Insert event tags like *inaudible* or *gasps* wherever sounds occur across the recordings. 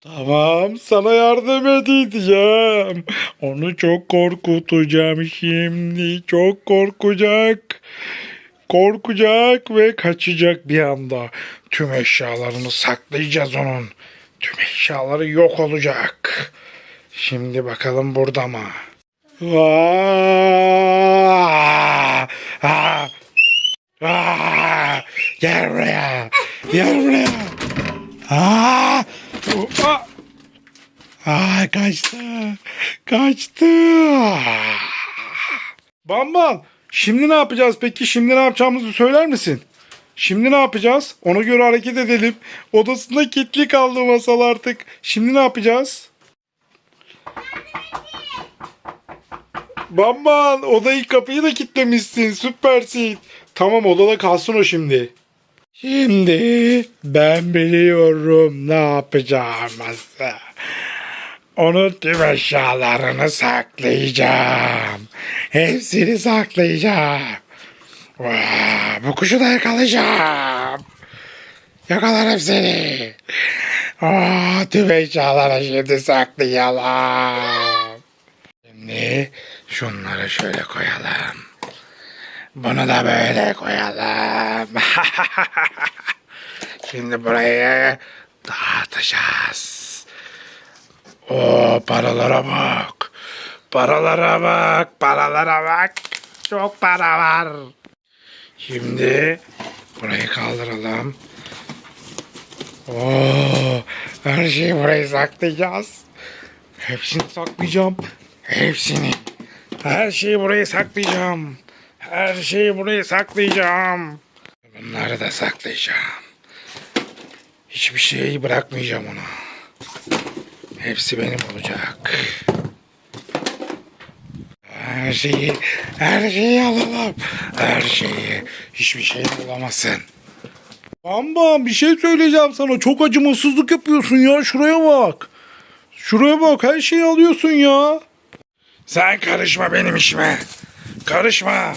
Tamam sana yardım edeceğim. Onu çok korkutacağım şimdi. Çok korkacak. Korkacak ve kaçacak bir anda. Tüm eşyalarını saklayacağız onun. Tüm eşyaları yok olacak. Şimdi bakalım burada mı? Aa! Aa! Aa! Gel buraya. Gel buraya. Aa! Aa! Aa, kaçtı. Kaçtı. Bambam. Şimdi ne yapacağız peki? Şimdi ne yapacağımızı söyler misin? Şimdi ne yapacağız? Ona göre hareket edelim. Odasında kilitli kaldı masal artık. Şimdi ne yapacağız? Bamban odayı kapıyı da kilitlemişsin. Süpersin. Tamam odada kalsın o şimdi. Şimdi ben biliyorum ne yapacağımızı. Onun tüm eşyalarını saklayacağım. Hepsini saklayacağım. Vaa, bu kuşu da yakalayacağım. Yakalarım seni. Aa, tüm eşyaları şimdi saklayalım. Şimdi şunları şöyle koyalım. Bunu da böyle koyalım. *laughs* Şimdi burayı dağıtacağız. O paralara bak. Paralara bak, paralara bak. Çok para var. Şimdi burayı kaldıralım. Oo, her şeyi buraya saklayacağız. Hepsini saklayacağım. Hepsini. Her şeyi buraya saklayacağım. Her şeyi buraya saklayacağım. Bunları da saklayacağım. Hiçbir şeyi bırakmayacağım ona. Hepsi benim olacak. Her şeyi, her şeyi alalım. Her şeyi. Hiçbir şey bulamazsın. Bamba bir şey söyleyeceğim sana. Çok acımasızlık yapıyorsun ya. Şuraya bak. Şuraya bak. Her şeyi alıyorsun ya. Sen karışma benim işime. Karışma.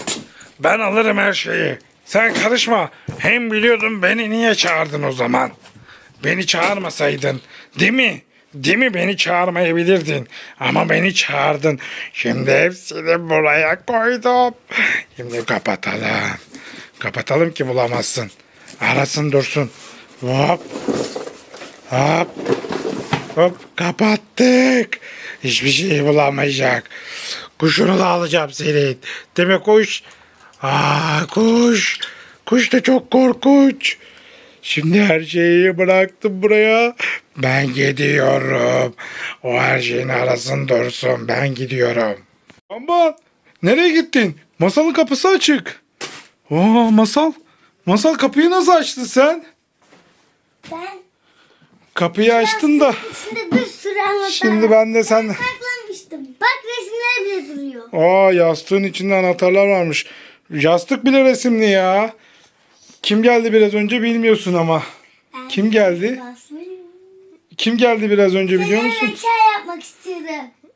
Ben alırım her şeyi. Sen karışma. Hem biliyordun beni niye çağırdın o zaman. Beni çağırmasaydın. Değil mi? Değil mi beni çağırmayabilirdin. Ama beni çağırdın. Şimdi hepsini buraya koydum. Şimdi kapatalım. Kapatalım ki bulamazsın. Arasın dursun. Hop. Hop. Hop kapattık. Hiçbir şey bulamayacak. Kuşunu da alacağım senin. Değil mi kuş? Aa kuş. Kuş da çok korkunç. Şimdi her şeyi bıraktım buraya. Ben gidiyorum. O her şeyin arasın dursun. Ben gidiyorum. Aman nereye gittin? Masalın kapısı açık. Oo masal. Masal kapıyı nasıl açtın sen? Ben Kapıyı açtın da. içinde bir sürü anahtar Şimdi var. ben de sen... saklanmıştım. Bak resimler bile duruyor. Aa yastığın içinde anahtarlar varmış. Yastık bile resimli ya. Kim geldi biraz önce bilmiyorsun ama. Ben Kim geldi? Kim geldi biraz önce biliyor musun? çay yapmak istiyorum.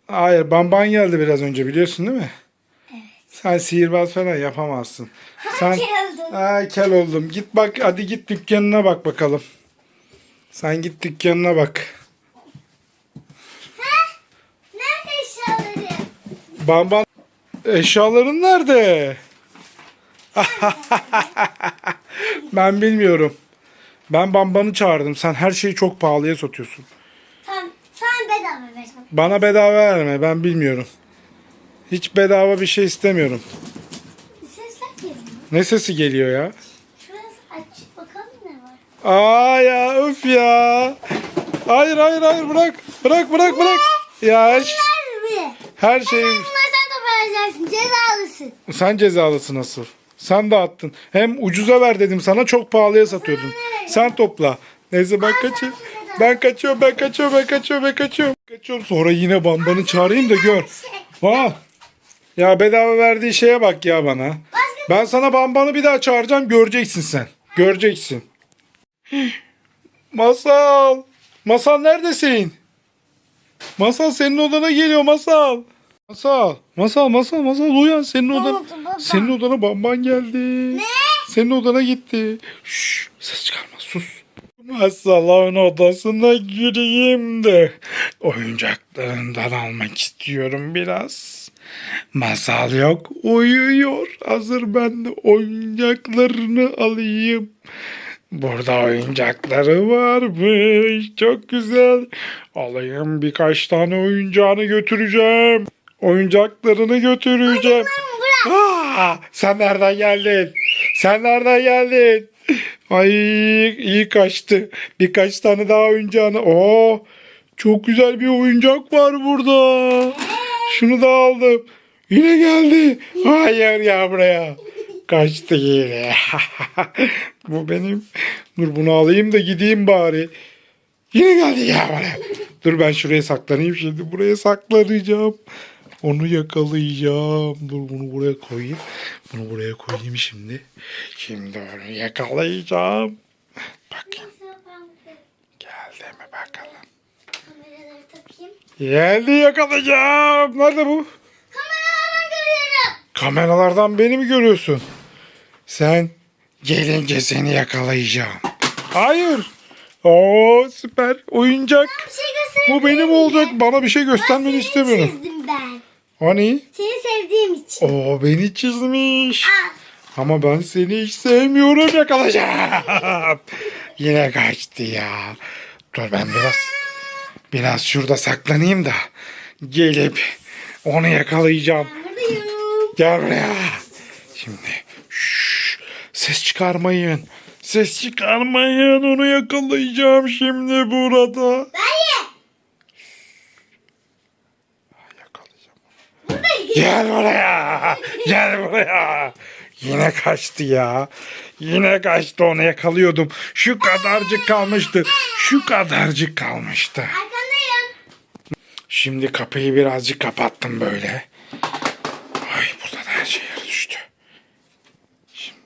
Hayır Bamban geldi biraz önce biliyorsun değil mi? Evet. Sen sihirbaz falan yapamazsın. Sen Geldin. Ay kel oldum. Git bak hadi git dükkanına bak bakalım. Sen git dükkanına bak. Nerede eşyaları? Bamban eşyaların nerede? Ben bilmiyorum. Ben Bamban'ı çağırdım. Sen her şeyi çok pahalıya satıyorsun. Tamam. Sen bedava ver. bana. Bedava verme. Ben bilmiyorum. Hiç bedava bir şey istemiyorum. Sesler geliyor. Ne sesi geliyor ya? Şurası aç. Bakalım ne var. Aa ya öf ya. Hayır hayır hayır bırak. Bırak bırak bırak. Ya her, Bunlar mı? her şey Bunlar sen toplayacaksın. Cezalısın. sen cezalısın asıl. Sen dağıttın. Hem ucuza ver dedim sana çok pahalıya satıyordun. Sen topla. Neyse ben kaçayım. Ben kaçıyorum ben kaçıyorum ben kaçıyorum ben kaçıyorum. Kaçıyorum sonra yine bambanı çağırayım da gör. Vah. Ya bedava verdiği şeye bak ya bana. Ben sana bambanı bir daha çağıracağım göreceksin sen. Göreceksin. Masal. Masal neredesin? Masal senin odana geliyor Masal. Masal. Masal masal masal uyan senin odan. oldu baba? Senin odana bamban geldi. Ne? Senin odana gitti. Şşş ses çıkarma sus. Masalın odasına gireyim de oyuncaklarından almak istiyorum biraz. Masal yok uyuyor. Hazır ben de oyuncaklarını alayım. Burada oyuncakları varmış. Çok güzel. Alayım birkaç tane oyuncağını götüreceğim. Oyuncaklarını götüreceğim. Aa, sen nereden geldin? Sen nereden geldin? Ay iyi kaçtı. Birkaç tane daha oyuncağını. Oo, çok güzel bir oyuncak var burada. Şunu da aldım. Yine geldi. Hayır ya buraya. Kaçtı yine. *laughs* Bu benim. Dur bunu alayım da gideyim bari. Yine geldi ya buraya. Dur ben şuraya saklanayım şimdi. Buraya saklanacağım. Onu yakalayacağım. Dur bunu buraya koyayım. Bunu buraya koyayım şimdi. Şimdi onu yakalayacağım. Bakayım geldi mi bakalım. kameraları takayım. Geldi yakalayacağım. Nerede bu? Kameralardan görüyorum. Kameralardan beni mi görüyorsun? Sen gelince seni yakalayacağım. Hayır. Oo süper. Oyuncak. Şey. Bu benim olacak. Bana bir şey göstermeni istemiyorum. ben. Hani? Seni sevdiğim için. O beni çizmiş. Al. Ama ben seni hiç sevmiyorum yakalayacağım. *laughs* Yine kaçtı ya. Dur ben biraz biraz şurada saklanayım da gelip onu yakalayacağım. Gel buraya. Şimdi şşş, ses çıkarmayın. Ses çıkarmayın. Onu yakalayacağım şimdi burada. Ben Yakalayacağım. buradayım. Gel buraya. Gel buraya. Yine kaçtı ya. Yine kaçtı onu yakalıyordum. Şu kadarcık kalmıştı. Şu kadarcık kalmıştı. Arkandayım. Şimdi kapıyı birazcık kapattım böyle. Ay burada da her şey yere düştü. Şimdi...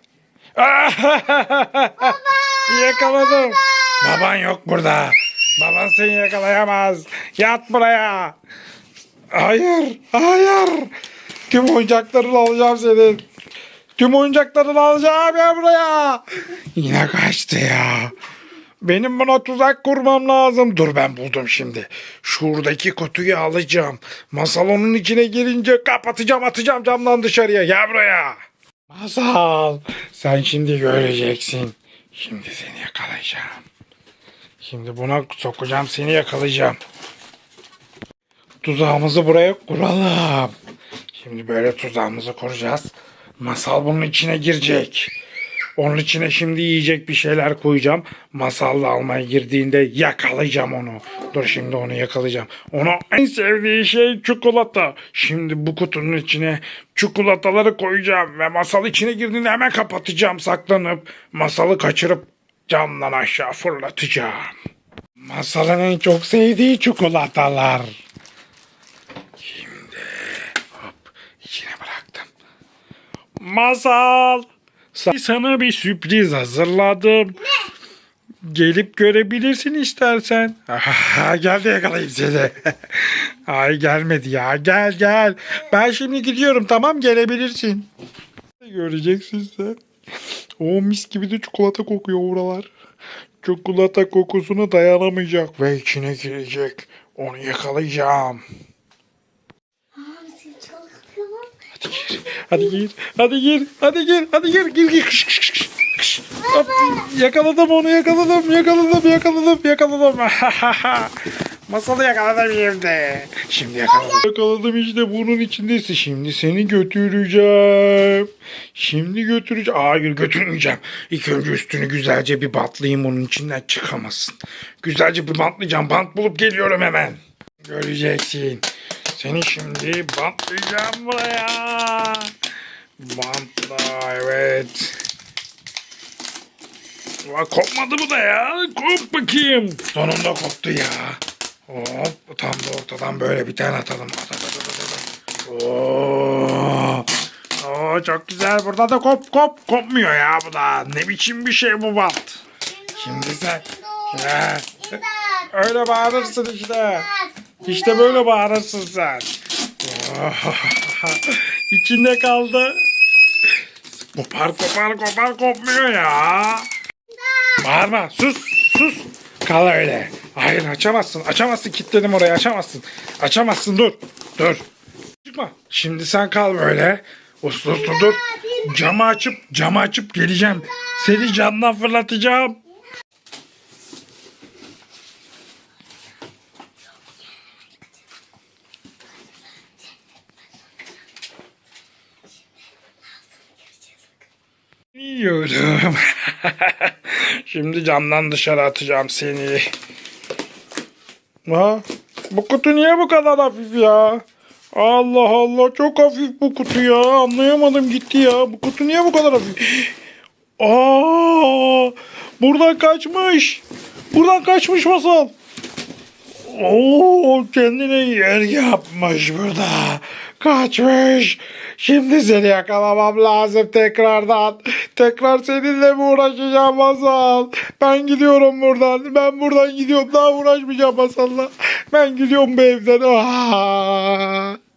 Yakaladım. Baban yok burada. Baban seni yakalayamaz. Yat buraya. Hayır. Hayır. Tüm oyuncaklarını alacağım senin. Tüm oyuncaklarını alacağım ya buraya. Yine kaçtı ya. Benim buna tuzak kurmam lazım. Dur ben buldum şimdi. Şuradaki kutuyu alacağım. Masal onun içine girince kapatacağım atacağım camdan dışarıya. Gel buraya. Masal sen şimdi göreceksin. Şimdi seni yakalayacağım. Şimdi buna sokacağım seni yakalayacağım. Tuzağımızı buraya kuralım. Şimdi böyle tuzağımızı kuracağız. Masal bunun içine girecek. Onun içine şimdi yiyecek bir şeyler koyacağım. Masalla almaya girdiğinde yakalayacağım onu. Dur şimdi onu yakalayacağım. Onun en sevdiği şey çikolata. Şimdi bu kutunun içine çikolataları koyacağım. Ve masal içine girdiğinde hemen kapatacağım saklanıp. Masalı kaçırıp camdan aşağı fırlatacağım. Masalın en çok sevdiği çikolatalar. Şimdi içine bıraktım. Masal. sa- Sana bir sürpriz hazırladım. Gelip görebilirsin istersen. *laughs* Aha, geldi yakalayayım seni. *laughs* Ay gelmedi ya. Gel gel. Ben şimdi gidiyorum tamam gelebilirsin. Göreceksin sen. O mis gibi de çikolata kokuyor oralar. Çikolata kokusuna dayanamayacak ve içine girecek. Onu yakalayacağım. Aa, seni çok yapıyorum. Hadi gir. Hadi gir. Hadi gir. Hadi gir. Gir gir. Kış, kış, kış, kış. Yakaladım onu yakaladım. Yakaladım yakaladım yakaladım. Masalı yakaladım şimdi. Şimdi yakaladım. Yakaladım işte bunun içindesin. Şimdi seni götüreceğim. Şimdi götüreceğim. Hayır götürmeyeceğim. İlk önce üstünü güzelce bir bantlayayım onun içinden çıkamazsın. Güzelce bir bantlayacağım. Bant bulup geliyorum hemen. Göreceksin. Seni şimdi bantlayacağım buraya. Bantla evet. Ulan kopmadı bu da ya. Kop bakayım. Sonunda koptu ya. Hop tam da ortadan böyle bir tane atalım. At, at, at, at, at. Oo. Oo, çok güzel. Burada da kop kop kopmuyor ya bu da. Ne biçim bir şey bu bant. Şimdi sen. Ya. Öyle bağırırsın işte. İşte böyle bağırırsın sen. *laughs* İçinde kaldı. Kopar kopar kopar kopmuyor ya. Bağırma sus. Sus. Kal öyle. Hayır açamazsın. Açamazsın. Kilitledim orayı. Açamazsın. Açamazsın. Dur. Dur. Çıkma. Şimdi sen kal böyle. Uslu uslu dur. Camı açıp camı açıp geleceğim. Seni camdan fırlatacağım. Yiyorum. *laughs* Şimdi camdan dışarı atacağım seni. Ha? Bu kutu niye bu kadar hafif ya? Allah Allah çok hafif bu kutu ya. Anlayamadım gitti ya. Bu kutu niye bu kadar hafif? *gasps* Aa! Buradan kaçmış. Buradan kaçmış masal. Oo, kendine yer yapmış burada. Kaçmış. Şimdi seni yakalamam lazım tekrardan. Tekrar seninle mi uğraşacağım Masal? Ben gidiyorum buradan. Ben buradan gidiyorum. Daha uğraşmayacağım Masal'la. Ben gidiyorum bu evden. Aa!